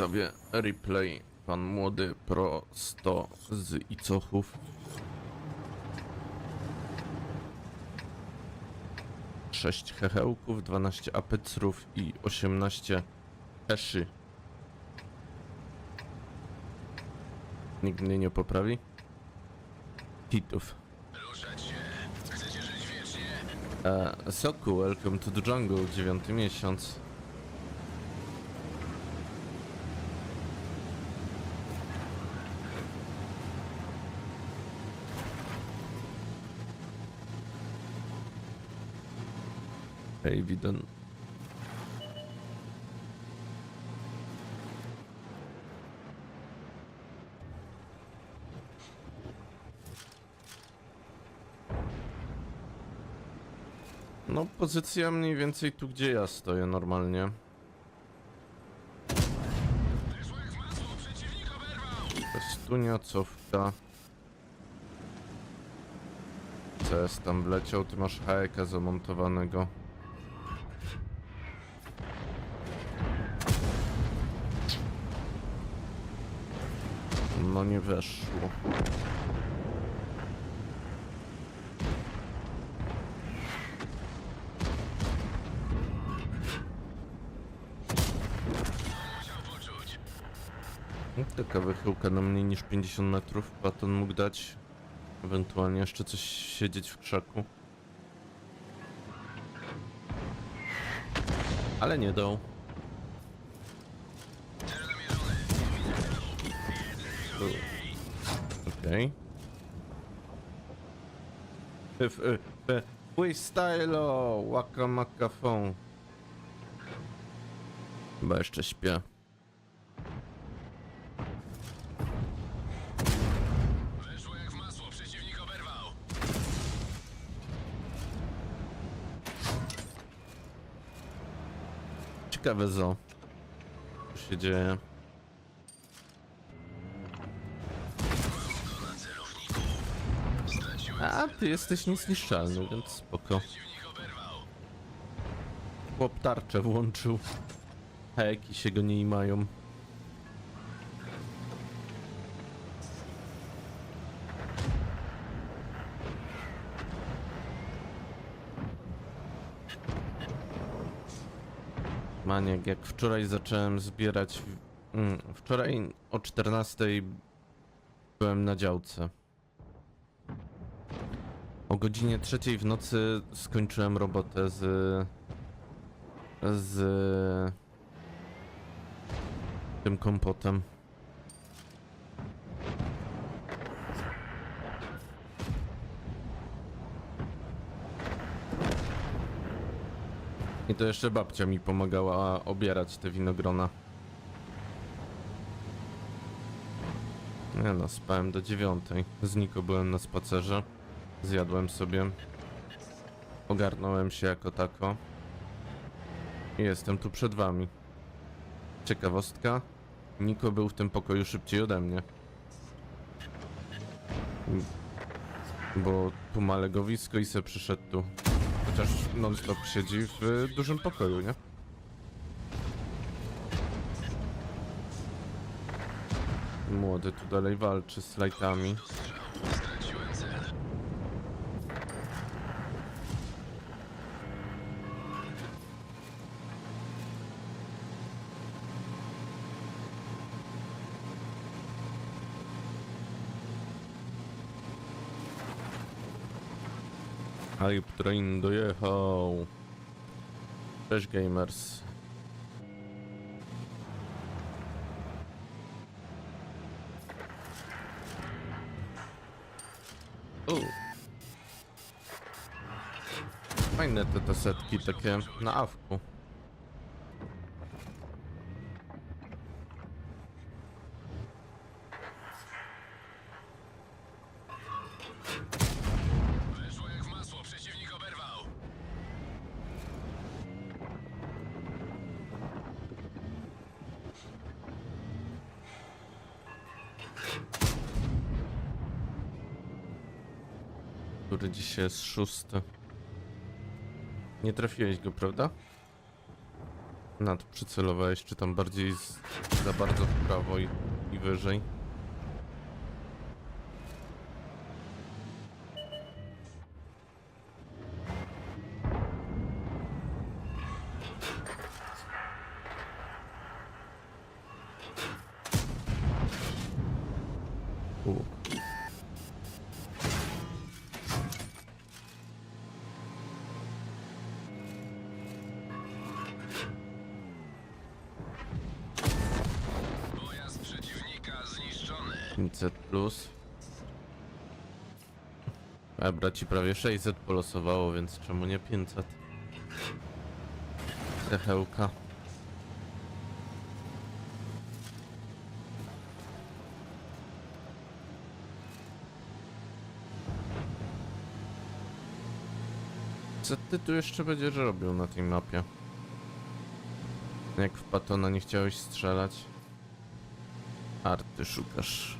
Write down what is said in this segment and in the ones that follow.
widzowie, replay, pan młody pro 100 z Icochów. Sześć hechełków, 12 apecrów i 18 eszy. Nikt mnie nie poprawi? Hitów. Ruszać się. Chcecie żyć wiecznie? Soku, welcome to the jungle, dziewiąty miesiąc. Hej, Widen. No, pozycja mniej więcej tu, gdzie ja stoję normalnie. Stunia, cofka. CS tam wleciał, ty masz HEK zamontowanego. Nie weszło. No, Taka wychyłka na mniej niż 50 metrów. Baton mógł dać. Ewentualnie jeszcze coś siedzieć w krzaku. Ale nie dał. Okej. F, freestylo, waka maka phone. Chyba jeszcze śpię. Wyszło jak w masło, przeciwnik oberwał! Ciekawe zo. Co się dzieje? A, ty jesteś niezniszczalny, więc spoko. Chłop tarczę włączył. Heki się go nie mają. Maniak, jak wczoraj zacząłem zbierać... Mm, wczoraj o 14 byłem na działce. Godzinie trzeciej w nocy skończyłem robotę z z tym kompotem. I to jeszcze babcia mi pomagała obierać te winogrona. Nie no, spałem do dziewiątej. Z Niko byłem na spacerze. Zjadłem sobie. Ogarnąłem się jako tako. I Jestem tu przed wami. Ciekawostka. Niko był w tym pokoju szybciej ode mnie. Bo tu ma legowisko i se przyszedł tu. Chociaż non-stop siedzi w dużym pokoju, nie? Młody tu dalej walczy z lajtami. Hype Train dojechał. Cześć gamers. U. Fajne te, te setki takie na awku. Wyszło jak w masło, przeciwnik oberwał! Który dzisiaj jest szósty. Nie trafiłeś go, prawda? Nad przycelowałeś, czy tam bardziej z, za bardzo w prawo i, i wyżej? U. 500 plus. Dobra, ci prawie 600 polosowało, więc czemu nie 500? Techełka. Co ty tu jeszcze będziesz robił na tej mapie? Jak w Patona nie chciałeś strzelać? Arty szukasz.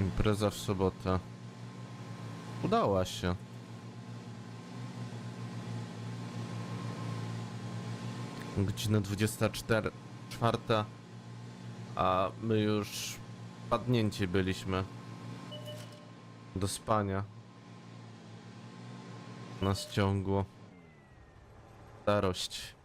Impreza w sobotę. Udała się. Godzina 24, czwarta, a my już padnięci byliśmy do spania. Nas ciągło. Starość.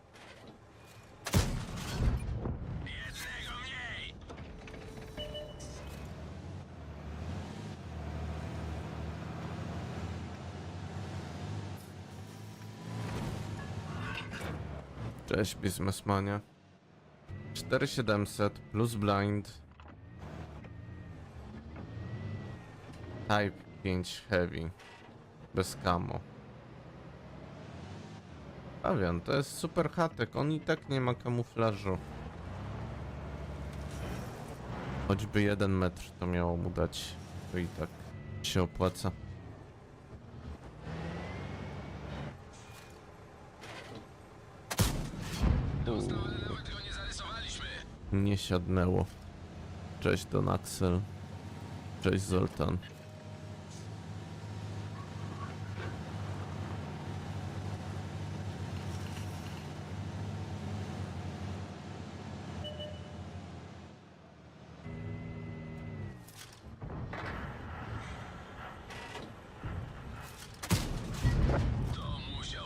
Cześć, biznesmanie. 4700 plus blind. Type 5 heavy. Bez camo. Pawian, to jest super hatek, on i tak nie ma kamuflażu. Choćby jeden metr to miało mu dać, to i tak się opłaca. Nie siadnęło. Cześć Don Axel. Cześć Zoltan.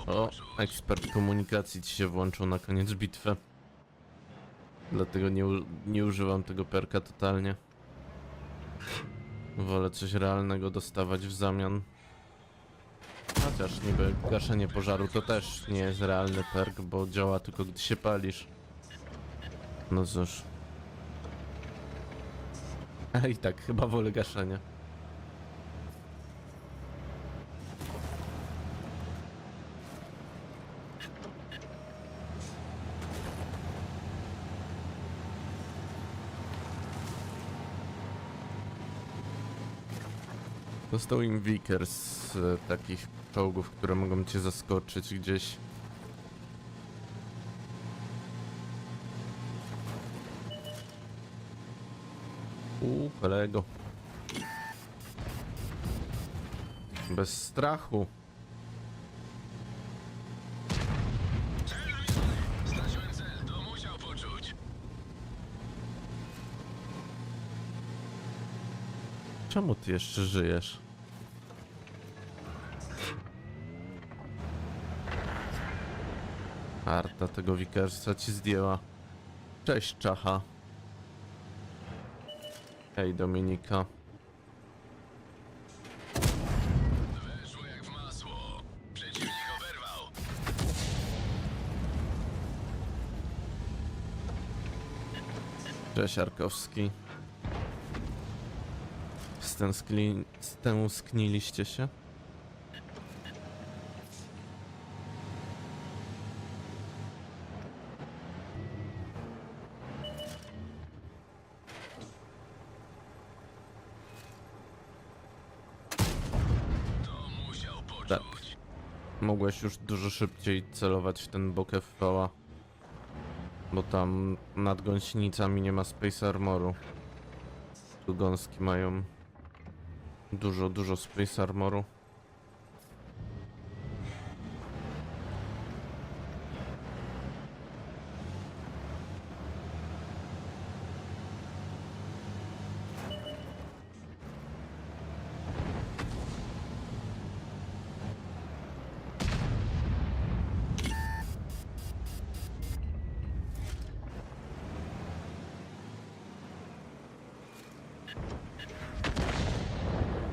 O, ekspert komunikacji ci się włączył na koniec bitwy. Dlatego nie, nie używam tego perka totalnie. Wolę coś realnego dostawać w zamian. Chociaż niby gaszenie pożaru to też nie jest realny perk, bo działa tylko gdy się palisz. No cóż. A i tak, chyba wolę gaszenie. Dostał im Vickers z e, takich czołgów, które mogą cię zaskoczyć gdzieś. U kolego. Bez strachu. Czemu ty jeszcze żyjesz? Arta tego Vickersa ci zdjęła. Cześć, Czacha. Hej, Dominika. Weszło jak w masło. Przeciwnik oberwał. Cześć, Arkowski. Stęskli... Stęskniliście się? Mogłeś już dużo szybciej celować w ten bok FV, bo tam nad gąsienicami nie ma Space Armoru. Tu gąski mają Dużo, dużo Space Armoru.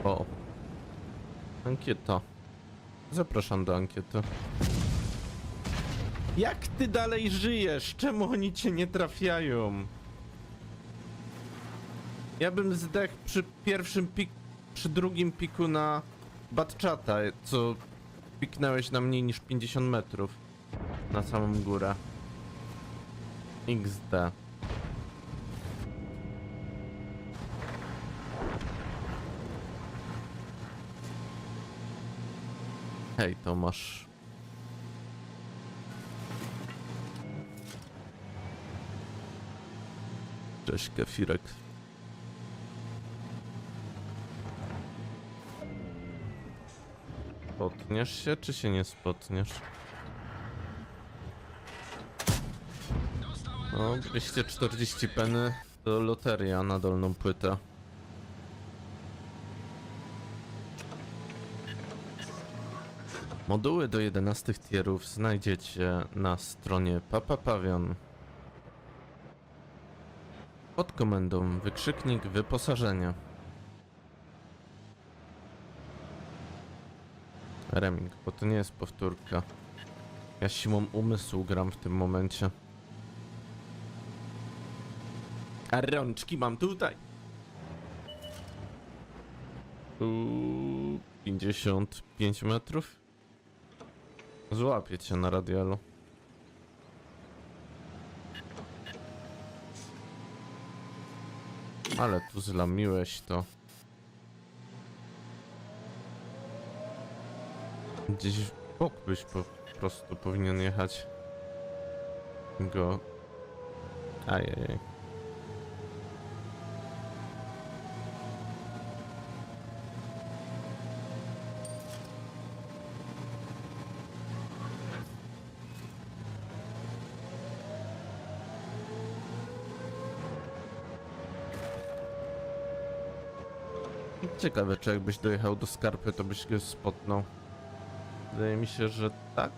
O. Ankieta. Zapraszam do ankiety. Jak ty dalej żyjesz? Czemu oni cię nie trafiają? Ja bym zdechł przy pierwszym pik... przy drugim piku na Batchata, co piknąłeś na mniej niż 50 metrów. Na samą górę. XD. Hej Tomasz. Cześć Kefirek. Spotniesz się, czy się nie spotniesz? No, 240 peny to loteria na dolną płytę. Moduły do 11 tierów znajdziecie na stronie Papa Pavion. Pod komendą wykrzyknik wyposażenia. Reming, bo to nie jest powtórka. Ja siłą umysłu gram w tym momencie. A rączki mam tutaj. Uuu, 55 metrów. Złapię cię na radialu. Ale tu zlamiłeś to. Gdzieś w bok byś po prostu powinien jechać. Go. Ajajaj. Ciekawe, czy jakbyś dojechał do skarpy, to byś go spotnął. Wydaje mi się, że tak.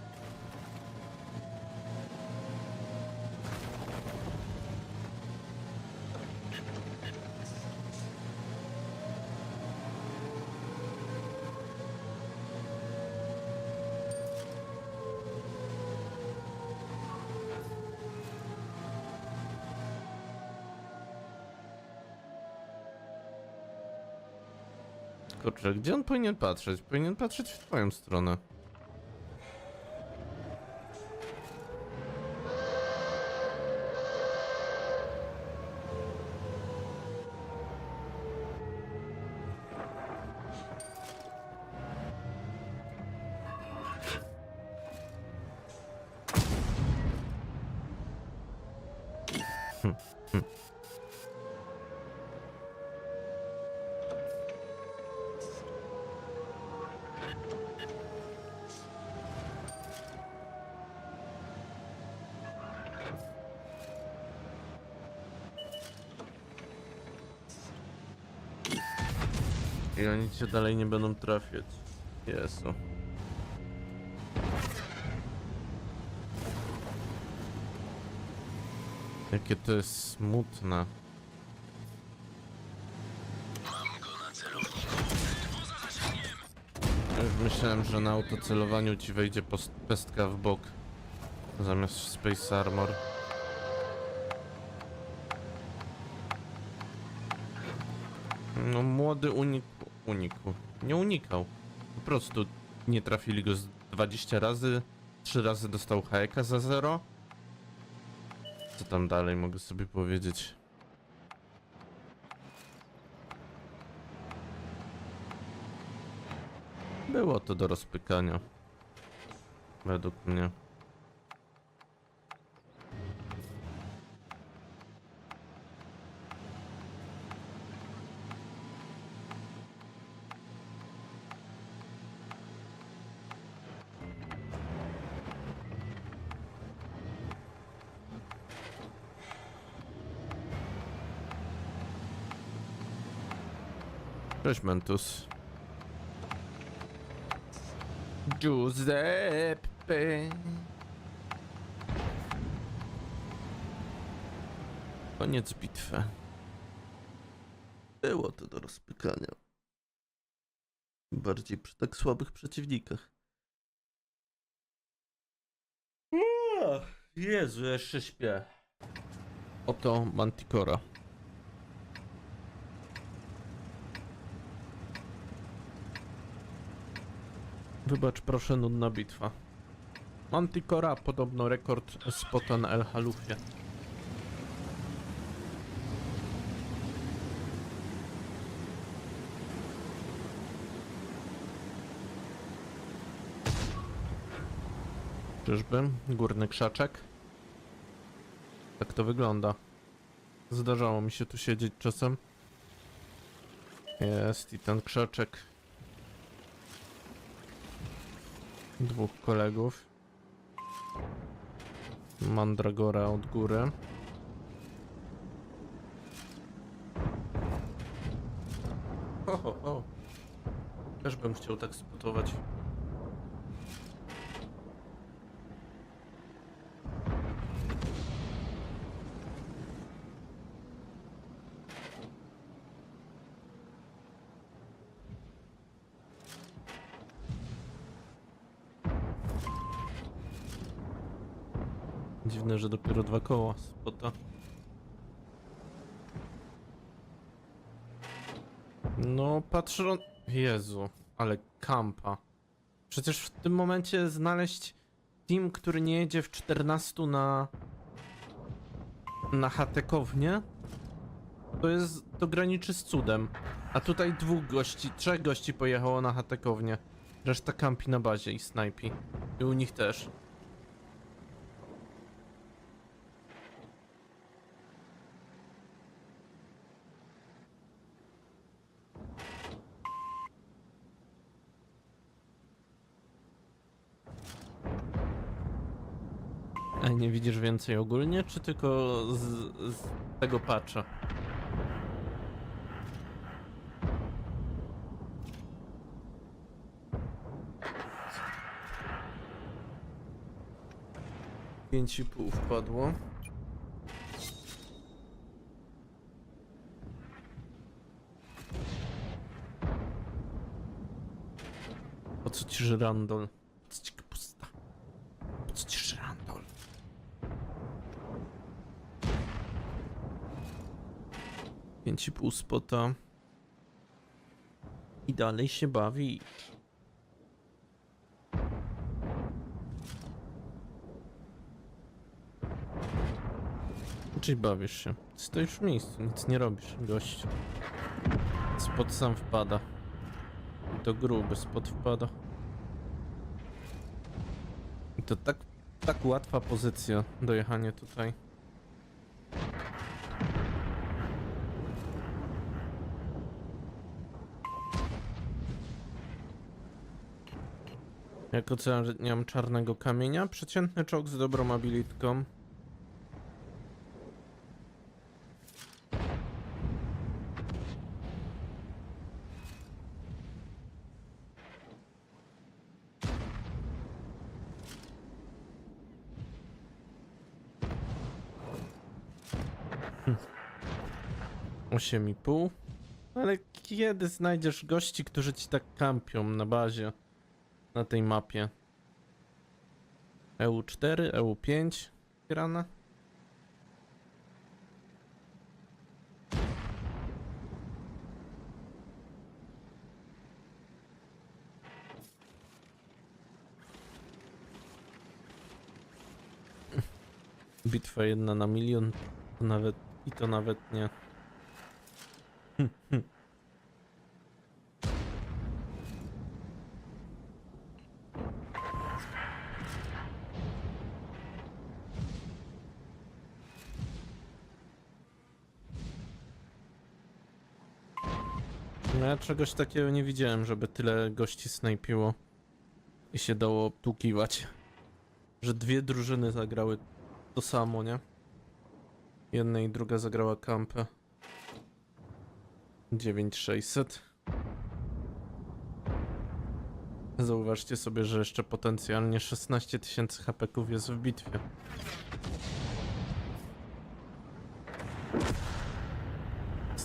Kurczę, gdzie on powinien patrzeć? Powinien patrzeć w twoją stronę. I oni cię dalej nie będą trafiać. Jezu. Jakie to jest smutne. Już myślałem, że na autocelowaniu ci wejdzie pestka w bok. Zamiast w Space Armor. No młody unik... unikł. Nie unikał. Po prostu nie trafili go z 20 razy. 3 razy dostał hajeka za 0. Co tam dalej mogę sobie powiedzieć? Było to do rozpykania. Według mnie. Cześć Mentus. Giuseppe. Koniec bitwy. Było to do rozpykania. Bardziej przy tak słabych przeciwnikach. Jezu, jeszcze śpię. Oto Manticora. Wybacz proszę, nudna bitwa. Manticora podobno rekord spota na El Halufie. Czyżby? Górny krzaczek? Tak to wygląda. Zdarzało mi się tu siedzieć czasem. Jest i ten krzaczek. Dwóch kolegów. Mandragora od góry. Ho, ho, ho. Też bym chciał tak spotować. Dziwne, że dopiero dwa koła spota. No, patrzę... Jezu, ale kampa. Przecież w tym momencie znaleźć team, który nie jedzie w 14 na... na hatekownię, to jest... to graniczy z cudem. A tutaj dwóch gości, trzech gości pojechało na hatekownię. Reszta kampi na bazie i snajpi. I u nich też. A nie widzisz więcej ogólnie, czy tylko z, z tego patcha? Pięć i pół wpadło. Po co ci żyrandol? Po co ci kapusta? Po co ci żyrandol? Pięć i pół. I dalej się bawi. Czyli bawisz się. Stoisz w miejscu, nic nie robisz, gość. Spot sam wpada. I to gruby spot wpada. I to tak, tak łatwa pozycja dojechanie tutaj. Jak oceniam czarnego kamienia? Przeciętny czołg z dobrą abilitką. Osiem i pół. Ale kiedy znajdziesz gości, którzy ci tak kampią na bazie? Na tej mapie. EU4, EU5 grana. Bitwa jedna na milion, to nawet i to nawet nie. No ja czegoś takiego nie widziałem, żeby tyle gości snajpiło i się dało obtukiwać. Że dwie drużyny zagrały to samo, nie? Jedna i druga zagrała kampę. 9600. Zauważcie sobie, że jeszcze potencjalnie 16 tysięcy hapeków jest w bitwie.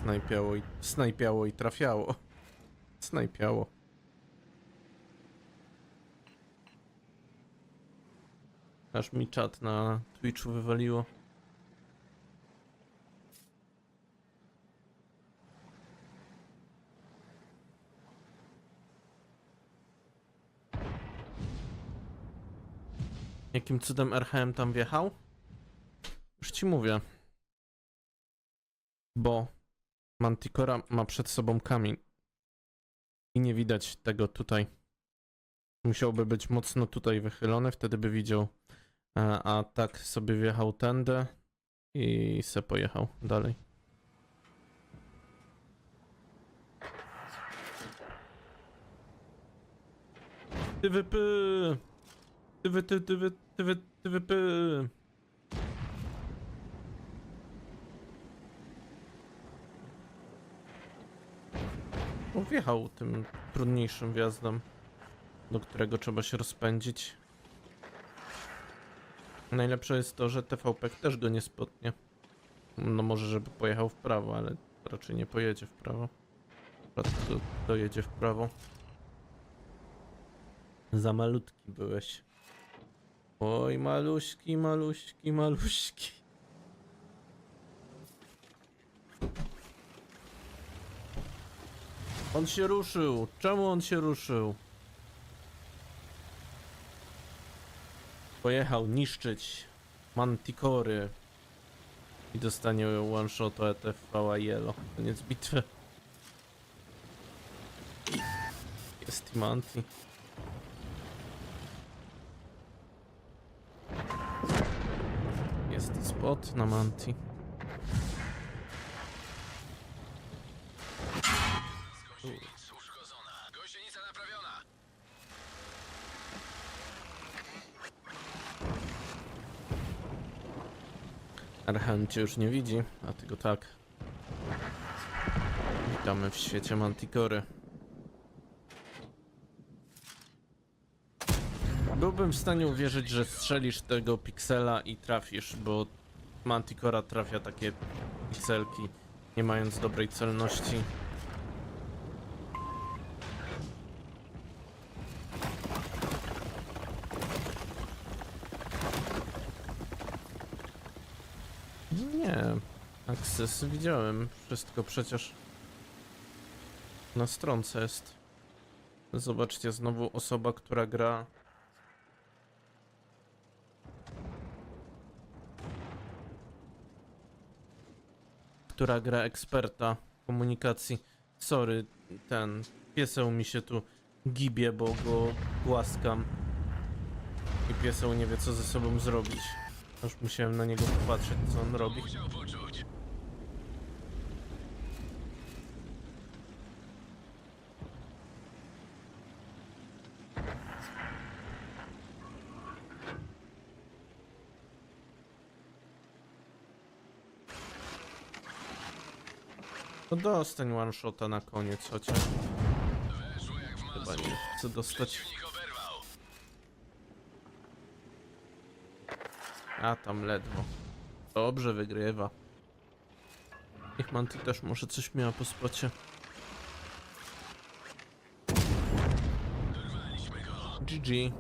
Snajpiało i, snajpiało i trafiało. Snajpiało. Aż mi czat na Twitchu wywaliło. Jakim cudem RHM tam wjechał? Już ci mówię. Bo Manticora ma przed sobą kamień. I nie widać tego tutaj. Musiałby być mocno tutaj wychylony, wtedy by widział. A, a tak sobie wjechał tędy i se pojechał dalej. Ty wypy! Ty wy, ty, ty ty ty! Wjechał tym trudniejszym wjazdem, do którego trzeba się rozpędzić. Najlepsze jest to, że TVP też go nie spotnie. No może, żeby pojechał w prawo, ale raczej nie pojedzie w prawo. Do, dojedzie w prawo. Za malutki byłeś. Oj, maluśki, maluśki, maluśki. On się ruszył. Czemu on się ruszył? Pojechał niszczyć Manticory. I dostanie one shot ETV Yellow. Koniec bitwy. Jest i Manti. Jest spot na Manti. Archan cię już nie widzi, a ty go tak. Witamy w świecie Manticory. Byłbym w stanie uwierzyć, że strzelisz tego piksela i trafisz, bo Manticora trafia takie pikselki, nie mając dobrej celności. Nie, Access widziałem wszystko przecież na stronce jest. Zobaczcie, znowu osoba, która gra. Która gra eksperta komunikacji. Sorry, ten pieseł mi się tu gibie, bo go głaskam. I pieseł nie wie, co ze sobą zrobić. Aż musiałem na niego popatrzeć, co on robi. No dostań one shota na koniec, chociaż chyba nie chcę dostać. Przeciwnik oberwał. A tam ledwo. Dobrze wygrywa. Niech Manty też może coś miała po spocie. GG.